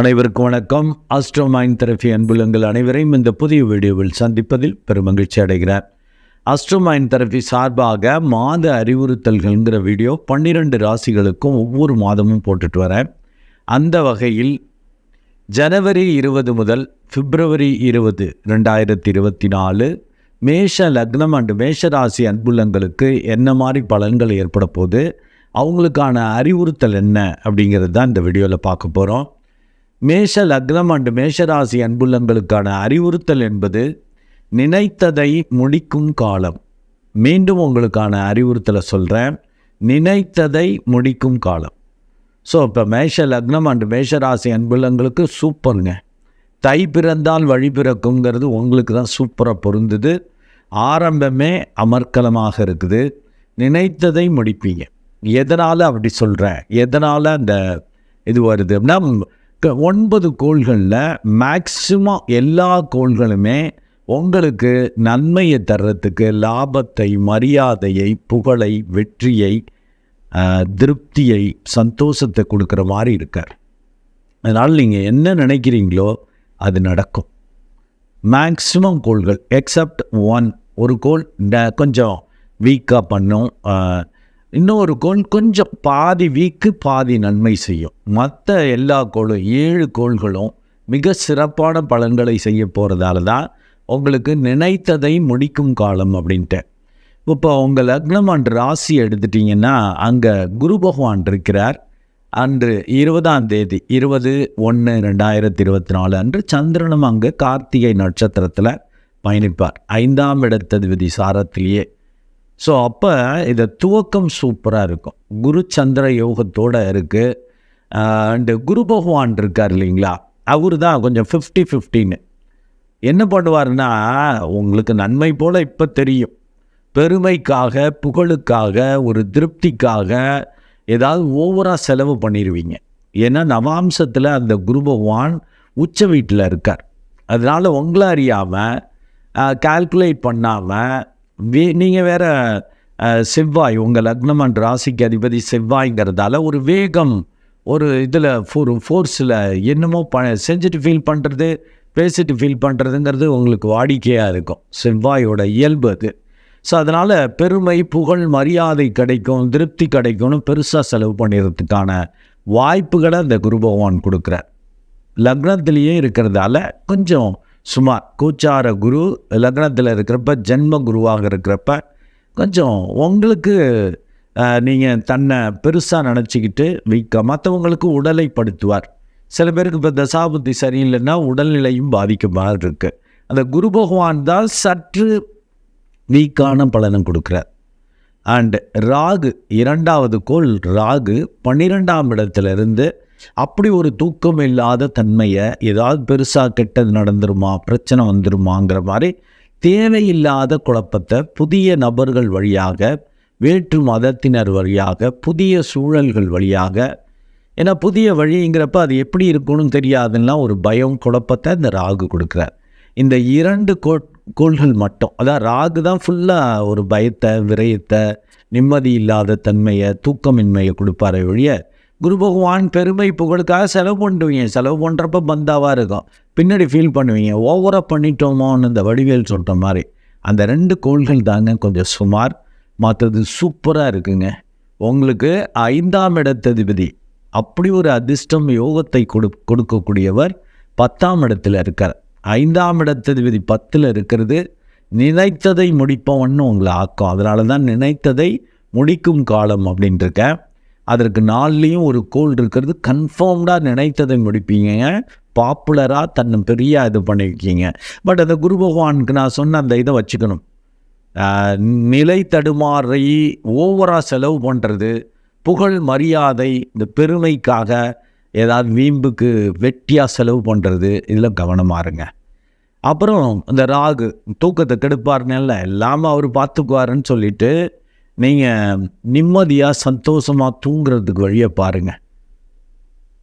அனைவருக்கும் வணக்கம். Astro mind therapy அன்புலங்கள் அனைவரையும் இந்த புதிய வீடியோவில் சந்திப்பதில் பெருமகிழ்ச்சி அடைகிறார் ஆஸ்ட்ரோ மைண்ட் தெரபி சார்பாக மாத அறிவுறுத்தல்கள்ங்கிற வீடியோ பன்னிரெண்டு ராசிகளுக்கும் ஒவ்வொரு மாதமும் போட்டுட்டு வரேன். அந்த வகையில் ஜனவரி இருபது முதல் பிப்ரவரி இருபது ரெண்டாயிரத்தி இருபத்தி நாலு மேஷ லக்னம் அண்டு மேஷ ராசி அன்புள்ளங்களுக்கு என்ன மாதிரி பலன்கள் ஏற்பட போகுது? அவங்களுக்கான அறிவுறுத்தல் என்ன அப்படிங்கிறது தான் இந்த வீடியோவில் பார்க்க போகிறோம் மேஷ லக்னம் அண்டு மேஷராசி அன்புள்ளங்களுக்கான அறிவுறுத்தல் என்பது நினைத்ததை முடிக்கும் காலம். மீண்டும் உங்களுக்கான அறிவுறுத்தலை சொல்கிறேன் நினைத்ததை முடிக்கும் காலம். ஸோ இப்போ மேஷ லக்னம் அண்டு மேஷராசி அன்புள்ளங்களுக்கு சூப்பருங்க. தை பிறந்தால் வழி பிறக்குங்கிறது உங்களுக்கு தான் சூப்பராக பொருந்துது. ஆரம்பமே அமர்க்கலமாக இருக்குது. நினைத்ததை முடிப்பீங்க. எதனால் அப்படி சொல்கிறேன் எதனால் அந்த இது வருது? அப்படின்னா ஒன்பது கோள்களில் மேக்சிமம் எல்லா கோள்களுமே உங்களுக்கு நன்மையை தர்றதுக்கு லாபத்தை மரியாதையை புகழை வெற்றியை திருப்தியை சந்தோஷத்தை கொடுக்குற மாதிரி இருக்கார். அதனால் நீங்கள் என்ன நினைக்கிறீங்களோ அது நடக்கும். மேக்ஸிமம் கோள்கள் எக்ஸப்ட் ஒன் ஒரு கோள் கொஞ்சம் வீக்காக பண்ணும். இன்னொரு கோள் கொஞ்சம் பாதி வீக்கு பாதி நன்மை செய்யும். மற்ற எல்லா கோளும் ஏழு கோள்களும் மிக சிறப்பான பலன்களை செய்ய போகிறதால தான் உங்களுக்கு நினைத்ததை முடிக்கும் காலம் அப்படின்ட்டு. இப்போ உங்கள் லக்னம் அன்று ராசி எடுத்துட்டிங்கன்னா அங்கே குரு பகவான் இருக்கிறார். அன்று இருபதாம் தேதி இருபது ஒன்று ரெண்டாயிரத்தி இருபத்தி நாலு அன்று சந்திரனும் அங்கே கார்த்திகை நட்சத்திரத்தில் பயணிப்பார். ஐந்தாம் இடத்ததிபதி சாரத்திலேயே ஸோ அப்போ இதை துவக்கம் சூப்பராக இருக்கும். குரு சந்திர யோகத்தோடு இருக்குது அண்டு குரு பகவான் இருக்கார் இல்லைங்களா? அவர் தான் கொஞ்சம் ஃபிஃப்டி ஃபிஃப்டின்னு என்ன பண்ணுவாருன்னா உங்களுக்கு நன்மை போல் இப்போ தெரியும். பெருமைக்காக புகழுக்காக ஒரு திருப்திக்காக ஏதாவது ஓவராக செலவு பண்ணிடுவீங்க ஏன்னா நவாம்சத்தில் அந்த குரு பகவான் உச்ச வீட்டில் இருக்கார். அதனால் உங்களை அறியாமல் கால்குலேட் பண்ணாமல் வே நீங்கள் வேற செவ்வாய் உங்கள் லக்னம் அண்ட் ராசிக்கு அதிபதி செவ்வாய்ங்கிறதால ஒரு வேகம் ஒரு இதில் ஒரு ஃபோர்ஸில் என்னமோ ப செஞ்சுட்டு ஃபீல் பண்ணுறது பேசிட்டு ஃபீல் பண்ணுறதுங்கிறது உங்களுக்கு வாடிக்கையாக இருக்கும். செவ்வாயோட இயல்பு அது. ஸோ அதனால் பெருமை புகழ் மரியாதை கிடைக்கும் திருப்தி கிடைக்கும்னு பெருசாக செலவு பண்ணிடுறதுக்கான வாய்ப்புகளை அந்த குரு பகவான் கொடுக்குறார். லக்னத்திலேயே இருக்கிறதால கொஞ்சம் சுமார் கூச்சார குரு லக்னத்தில் இருக்கிறப்ப ஜென்ம குருவாக இருக்கிறப்ப கொஞ்சம் உங்களுக்கு நீங்கள் தன்னை பெருசாக நினச்சிக்கிட்டு வீக்க மற்றவங்களுக்கு உடலை படுத்துவார் சில பேருக்கு இப்போ தசாபுத்தி சரியில்லைன்னா உடல்நிலையும் பாதிக்கும் மாதிரி இருக்குது அந்த குரு பகவான் தான் சற்று வீக்கான பலனை கொடுக்குறார். அண்ட் ராகு இரண்டாவது கோள் ராகு பன்னிரெண்டாம் இடத்திலிருந்து அப்படி ஒரு தூக்கம் இல்லாத தன்மையை ஏதாவது பெருசாக கெட்டது நடந்துருமா பிரச்சனை வந்துருமாங்கிற மாதிரி தேவையில்லாத குழப்பத்தை புதிய நபர்கள் வழியாக வேற்று மதத்தினர் வழியாக புதிய சூழல்கள் வழியாக ஏன்னா புதிய வழிங்கிறப்ப அது எப்படி இருக்கும்னு தெரியாதுன்னா ஒரு பயம் குழப்பத்தை இந்த ராகு கொடுக்குறார். இந்த இரண்டு கோ கோள்கள் மட்டும் அதான் ராகு தான் ஃபுல்லாக ஒரு பயத்தை விரயத்தை நிம்மதி இல்லாத தன்மையை தூக்கமின்மையை கொடுப்பாரே ஒழிய குரு பகவான் பெருமை புகழுக்காக செலவு பண்ணுவீங்க செலவு பண்ணுறப்ப பந்தாவாக இருக்கும். பின்னாடி ஃபீல் பண்ணுவீங்க. ஓவராக பண்ணிட்டோமோன்னு இந்த வடிவேல் சொல்கிற மாதிரி. அந்த ரெண்டு கோள்கள் தாங்க கொஞ்சம் சுமார். மற்றது சூப்பராக இருக்குங்க. உங்களுக்கு ஐந்தாம் இடத்ததிபதி. அப்படி ஒரு அதிர்ஷ்டம் யோகத்தை கொடு கொடுக்கக்கூடியவர் பத்தாம் இடத்துல இருக்கார். ஐந்தாம் இடத்ததிபதி பத்தில் இருக்கிறது. நினைத்ததை முடிப்பவன்னு உங்களை ஆக்கும். அதனால தான் நினைத்ததை முடிக்கும் காலம் அப்படின்ட்டுருக்கேன் அதற்கு நாள்லேயும் ஒரு கோல் இருக்கிறது. கன்ஃபார்ம்டாக நினைத்ததை முடிப்பீங்க. பாப்புலராக தன்னை பெரிய இது பண்ணியிருக்கீங்க பட் அந்த குரு பகவானுக்கு நான் சொன்ன அந்த இதை வச்சுக்கணும். நிலை தடுமாறி ஓவராக செலவு பண்ணுறது புகழ் மரியாதை இந்த பெருமைக்காக ஏதாவது வீம்புக்கு வெட்டியாக செலவு பண்ணுறது இதில் கவனமாக இருங்க. அப்புறம் இந்த ராகு தூக்கத்தை கெடுப்பாருன்னு எல்லாமே அவர் பார்த்துக்குவாருன்னு சொல்லிட்டு நீங்கள் நிம்மதியாக சந்தோஷமாக தூங்குறதுக்கு வழியை பாருங்கள்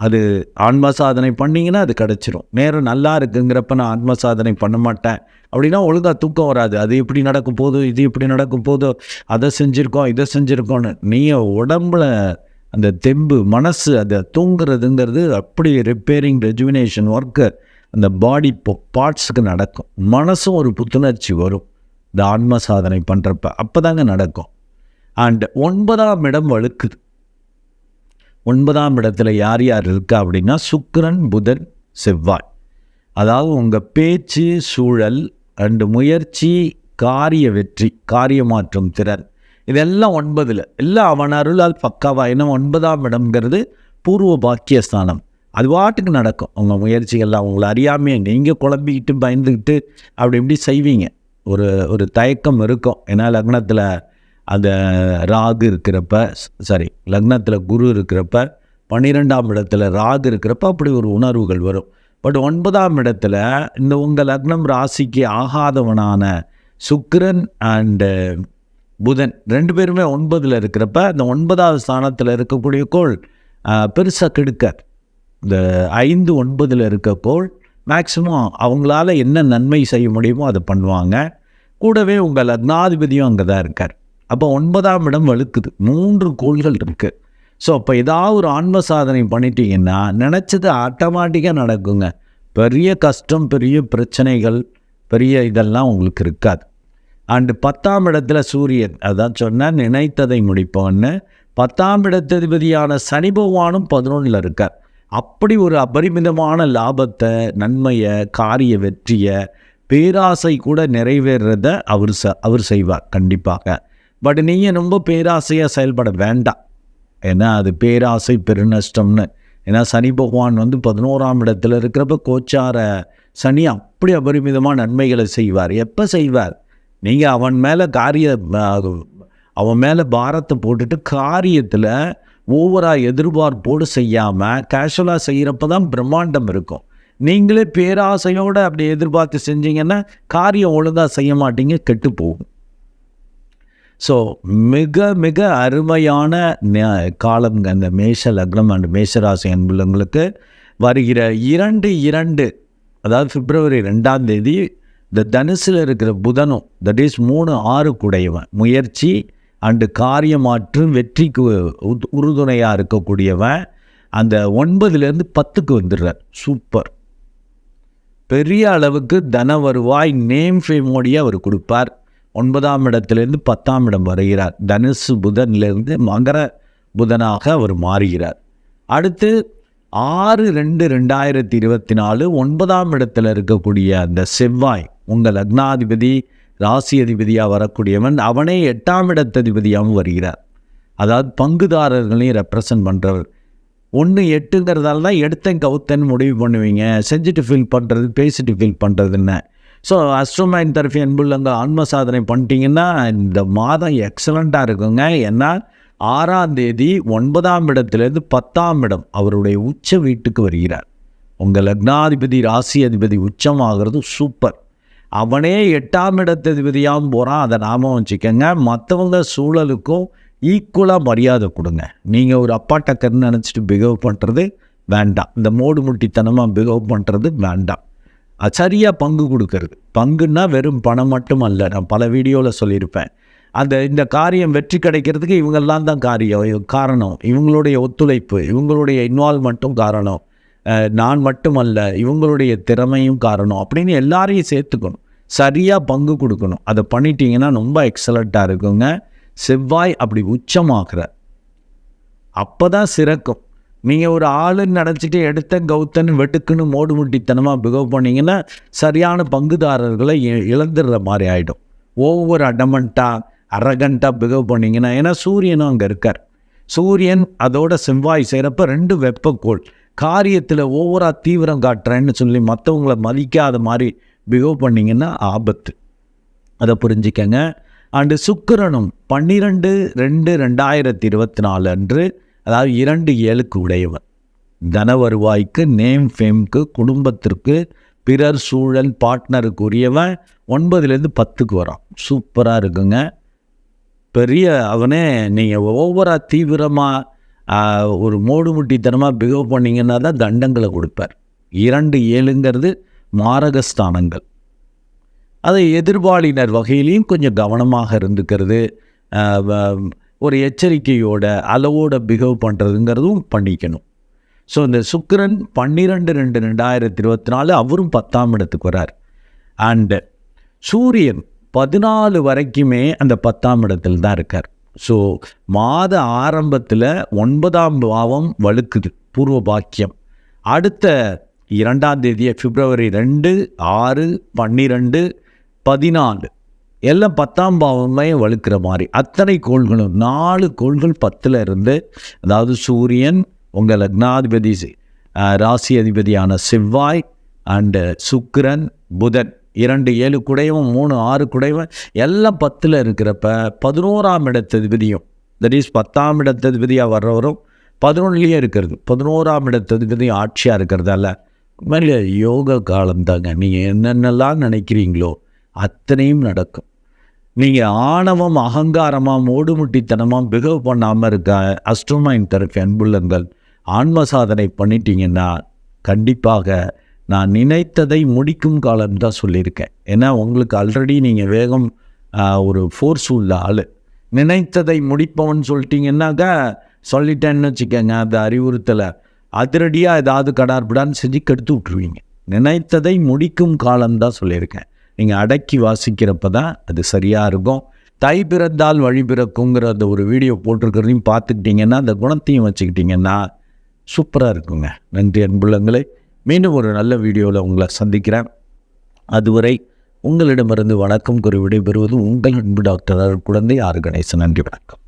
அது ஆன்ம சாதனை பண்ணீங்கன்னா அது கிடச்சிரும். நேரம் நல்லா இருக்குங்கிறப்ப நான் ஆன்ம சாதனை பண்ண மாட்டேன். அப்படின்னா ஒழுங்காக தூக்கம் வராது. அது இப்படி நடக்கும் போதோ இது இப்படி நடக்கும் போதோ அதை செஞ்சுருக்கோம் இதை செஞ்சுருக்கோன்னு நீங்கள் உடம்புல அந்த தெம்பு மனசு அதை தூங்குறதுங்கிறது அப்படி ரிப்பேரிங் ரெஜுவினேஷன் ஒர்க்கு அந்த பாடி பார்ட்ஸுக்கு நடக்கும். மனசும் ஒரு புத்துணர்ச்சி வரும். இந்த ஆன்ம சாதனை பண்ணுறப்ப அப்போ தாங்க நடக்கும். அண்ட் ஒன்பதாம் இடம் வழுக்குது. ஒன்பதாம் இடத்துல யார் யார் இருக்கா அப்படின்னா சுக்கரன் புதன் செவ்வாய். அதாவது உங்கள் பேச்சு சூழல் அண்டு முயற்சி காரிய வெற்றி காரிய மாற்றும் திறன். இதெல்லாம் ஒன்பதில். எல்லாம் அவன் அருளால் பக்காவா. ஏன்னா ஒன்பதாம் இடம்ங்கிறது பூர்வ பாக்கியஸ்தானம் அது பாட்டுக்கு நடக்கும். உங்கள் முயற்சிகள்லாம் உங்களை அறியாமையே நீங்கள் குழம்பிக்கிட்டு பயந்துக்கிட்டு அப்படி இப்படி செய்வீங்க. ஒரு ஒரு தயக்கம் இருக்கும். ஏன்னா லக்னத்தில் அந்த ராகு இருக்கிறப்ப சாரி லக்னத்தில் குரு இருக்கிறப்ப பன்னிரெண்டாம் இடத்துல ராகு இருக்கிறப்ப அப்படி ஒரு உணர்வுகள் வரும். பட் ஒன்பதாம் இடத்துல இந்த உங்கள் லக்னம் ராசிக்கு ஆகாதவனான சுக்கிரன் அண்டு புதன் ரெண்டு பேருமே ஒன்பதில் இருக்கிறப்ப அந்த ஒன்பதாவது ஸ்தானத்தில் இருக்கக்கூடிய கோள் பெருசாக கெடுக்க இந்த ஐந்து ஒன்பதில் இருக்க கோள் மேக்ஸிமம் அவங்களால என்ன நன்மை செய்ய முடியுமோ அதை பண்ணுவாங்க. கூடவே உங்கள் லக்னாதிபதியும் அங்கே தான் இருக்கார். அப்போ ஒன்பதாம் இடம் வழுக்குது. மூன்று கோள்கள் இருக்குது ஸோ அப்போ ஏதாவது ஒரு ஆன்ம சாதனை பண்ணிட்டீங்கன்னா நினச்சது ஆட்டோமேட்டிக்காக நடக்குங்க. பெரிய கஷ்டம் பெரிய பிரச்சனைகள் பெரிய இதெல்லாம் உங்களுக்கு இருக்காது. அண்டு பத்தாம் இடத்துல சூரியன் அதான் சொன்னால் நினைத்ததை முடிப்போன்னு பத்தாம் இடத்ததிபதியான சனி பகவானும் பதினொன்றில் இருக்கார். அப்படி ஒரு அபரிமிதமான லாபத்தை நன்மையை காரிய வெற்றியை பேராசை கூட நிறைவேறத அவர் ச அவர் செய்வார் கண்டிப்பாக. பட் நீங்கள் ரொம்ப பேராசையாக செயல்பட வேண்டாம். ஏன்னா அது பேராசை பெருநஷ்டம்னு. ஏன்னா சனி பகவான் வந்து பதினோராம் இடத்துல இருக்கிறப்ப கோச்சார சனி அப்படி அபரிமிதமாக நன்மைகளை செய்வார். எப்போ செய்வார்? நீங்கள் அவன் மேலே காரிய அவன் மேலே பாரத்தை போட்டுட்டு காரியத்தில் ஓவராக எதிர்பார்ப்போடு செய்யாமல் கேஷுவலாக செய்கிறப்ப தான் பிரம்மாண்டம் இருக்கும். நீங்களே பேராசையோடு அப்படி எதிர்பார்த்து செஞ்சீங்கன்னா காரியம் ஒழுங்காக செய்ய மாட்டீங்க கெட்டு போகும். ஸோ மிக மிக அருமையான காலம் அந்த மேஷ லக்னம் அண்ட் மேஷராசி அன்புள்ளவங்களுக்கு வருகிற இரண்டு இரண்டு அதாவது பிப்ரவரி ரெண்டாம் தேதி இந்த தனுசில் இருக்கிற புதனும் தட் இஸ் மூணு ஆறு குடையவன் முயற்சி அண்டு காரியமாற்று வெற்றிக்கு உறுதுணையாக இருக்கக்கூடியவன் அந்த ஒன்பதுலேருந்து பத்துக்கு வந்துடுறார். சூப்பர் பெரிய அளவுக்கு தன வருவாய் நேம் ஃபேமோடியே அவர் கொடுப்பார். ஒன்பதாம் இடத்துலேருந்து பத்தாம் இடம் வருகிறார். தனுசு புதன்லேருந்து மகர புதனாக அவர் மாறுகிறார். அடுத்து ஆறு ரெண்டு ரெண்டாயிரத்தி இருபத்தி நாலு ஒன்பதாம் இடத்துல இருக்கக்கூடிய அந்த செவ்வாய் உங்கள் லக்னாதிபதி ராசி அதிபதியாக வரக்கூடியவன் அவனே எட்டாம் இடத்ததிபதியாகவும் வருகிறார். அதாவது பங்குதாரர்களையும் ரெப்ரசன்ட் பண்ணுறவர் ஒன்று எட்டுங்கிறதால தான் எடுத்தேன் கவுத்தன் முடிவு பண்ணுவீங்க. செஞ்சுட்டு ஃபீல் பண்ணுறது பேசிட்டு ஃபீல் பண்ணுறதுன்னு ஸோ அஸ்ட்ரோமைன் அன்புள்ள அந்த ஆன்ம சாதனை பண்ணிட்டீங்கன்னா இந்த மாதம் எக்ஸலண்ட்டாக இருக்குங்க. ஏன்னா ஆறாம் தேதி ஒன்பதாம் இடத்துலேருந்து பத்தாம் இடம் அவருடைய உச்ச வீட்டுக்கு வருகிறார். உங்கள் லக்னாதிபதி ராசி அதிபதி உச்சமாகிறது சூப்பர் அவனே எட்டாம் இடத்ததிபதியாகவும் போகிறான் அதை நாம வச்சுக்கோங்க. மற்றவங்க சூழலுக்கும் ஈக்குவலாக மரியாதை கொடுங்க. நீங்கள் ஒரு அப்பா டக்கர்னு நினச்சிட்டு பிஹேவ் பண்ணுறது வேண்டாம். இந்த மோடு முட்டித்தனமாக பிஹேவ் பண்ணுறது வேண்டாம். சரியாக பங்கு கொடுக்கறது. பங்குன்னா வெறும் பணம் மட்டும் அல்ல நான் பல வீடியோவில் சொல்லியிருப்பேன். அந்த இந்த காரியம் வெற்றி கிடைக்கிறதுக்கு இவங்கெல்லாம் தான் காரியம் காரணம். இவங்களுடைய ஒத்துழைப்பு இவங்களுடைய இன்வால்மெண்ட்டும் காரணம். நான் மட்டுமல்ல இவங்களுடைய திறமையும் காரணம் அப்படின்னு எல்லாரையும் சேர்த்துக்கணும். சரியாக பங்கு கொடுக்கணும். அதை பண்ணிட்டீங்கன்னா ரொம்ப எக்ஸலண்ட்டாக இருக்குங்க. செவ்வாய் அப்படி உச்சமாகிற அப்போ தான் சிறக்கும். நீங்கள் ஒரு ஆளுன்னு நினச்சிட்டு எடுத்த கௌத்தன் வெட்டுக்குன்னு மோடு முட்டித்தனமாக பிகவ் பண்ணிங்கன்னா சரியான பங்குதாரர்களை இழந்துடுற மாதிரி ஆகிடும் ஒவ்வொரு அடமெண்ட்டாக அரகண்ட்டாக பிகவ் பண்ணிங்கன்னா ஏன்னா சூரியனும் அங்கே இருக்கார். சூரியன் அதோட செவ்வாய் செய்கிறப்ப ரெண்டு வெப்பக்கோள். காரியத்தில் ஓவராக தீவிரம் காட்டுறேன்னு சொல்லி மற்றவங்கள மதிக்காத மாதிரி பிகவ் பண்ணிங்கன்னா ஆபத்து. அதை புரிஞ்சிக்கங்க. அண்டு சுக்கிரனும் பன்னிரெண்டு ரெண்டு ரெண்டாயிரத்தி இருபத்தி நாலு அன்று அதாவது இரண்டு ஏழுக்கு உடையவன் தன வருவாய்க்கு நேம் ஃபேம்க்கு குடும்பத்திற்கு பிறர் சூழல் பார்ட்னருக்கு உரியவன் ஒன்பதுலேருந்து பத்துக்கு வரான். சூப்பராக இருக்குங்க. பெரிய அவனே நீங்கள் ஓவராக தீவிரமாக ஒரு மூடுமுட்டித்தனமாக பிஹேவ் பண்ணிங்கன்னா தான் தண்டங்களை கொடுப்பார். இரண்டு ஏழுங்கிறது மாரகஸ்தானங்கள். அதை எதிர்பாலினர் வகையிலையும் கொஞ்சம் கவனமாக இருந்துக்கிறது. ஒரு எச்சரிக்கையோட அளவோட பிஹேவ் பண்ணுறதுங்கிறதும் பண்ணிக்கணும். ஸோ இந்த சுக்கரன் பன்னிரெண்டு ரெண்டு ரெண்டாயிரத்தி இருபத்தி நாலு அவரும் பத்தாம் இடத்துக்கு வரார். அண்டு சூரியன் பதினாலு வரைக்குமே அந்த பத்தாம் இடத்தில் தான் இருக்கார். ஸோ மாத ஆரம்பத்தில் ஒன்பதாம் பாவம் வழுக்குது பூர்வ பாக்கியம். அடுத்த இரண்டாம் தேதியை பிப்ரவரி ரெண்டு ஆறு பன்னிரெண்டு பதினாலு. எல்லாம் பத்தாம் பாவமே வலுக்கிற மாதிரி. அத்தனை கோள்களும் நாலு கோள்கள் பத்தில் இருந்து அதாவது சூரியன் உங்கள் லக்னாதிபதி ராசி அதிபதியான செவ்வாய் அண்டு சுக்கிரன் புதன் இரண்டு ஏழு குடையும் மூணு ஆறு குடையும் எல்லாம் பத்தில் இருக்கிறப்ப பதினோராம் இடத்ததிபதியும் தட் இஸ் பத்தாம் இடத்ததிபதியாக வர்றவரும் பதினொன்றுலேயே இருக்கிறது. பதினோராம் இடத்ததிபதி ஆட்சியாக இருக்கிறதால மேலே யோக காலம்தாங்க. நீங்கள் என்னென்னலாம் நினைக்கிறீங்களோ அத்தனையும் நடக்கும். நீங்கள் ஆணவம் அகங்காரமாக மூடுமுட்டித்தனமாக பிகவ் பண்ணாமல் இருக்க அஸ்ட்ரோமைன் தரப்பு அன்புள்ளங்கள் ஆன்ம சாதனை பண்ணிட்டீங்கன்னா கண்டிப்பாக நான் நினைத்ததை முடிக்கும் காலம் தான் சொல்லியிருக்கேன். ஏன்னா உங்களுக்கு ஆல்ரெடி நீங்கள் வேகம் ஒரு ஃபோர்ஸ் உள்ள ஆள். நினைத்ததை முடிப்பவன் சொல்லிட்டீங்கன்னாக்கா சொல்லிட்டேன்னு வச்சுக்கோங்க அந்த அறிவுறுத்தலை அதிரடியாக ஏதாவது கடார்பிடான்னு செஞ்சு கெடுத்து விட்ருவீங்க நினைத்ததை முடிக்கும் காலம்தான் சொல்லியிருக்கேன். நீங்கள் அடக்கி வாசிக்கிறப்ப தான் அது சரியாக இருக்கும். தை பிறந்தால் வழி பிறக்குங்கிற அந்த ஒரு வீடியோ போட்டிருக்கிறதையும் பார்த்துக்கிட்டிங்கன்னா அந்த குணத்தையும் வச்சுக்கிட்டிங்கன்னா சூப்பராக இருக்குங்க. நன்றி அன்புள்ளங்களே. மீண்டும் ஒரு நல்ல வீடியோவில் உங்களை சந்திக்கிறேன். அதுவரை உங்களிடமிருந்து வணக்கம் கூறி விடைபெறுவது உங்கள் அன்பு டாக்டர் குழந்தை ஆறு கணேசன். நன்றி வணக்கம்.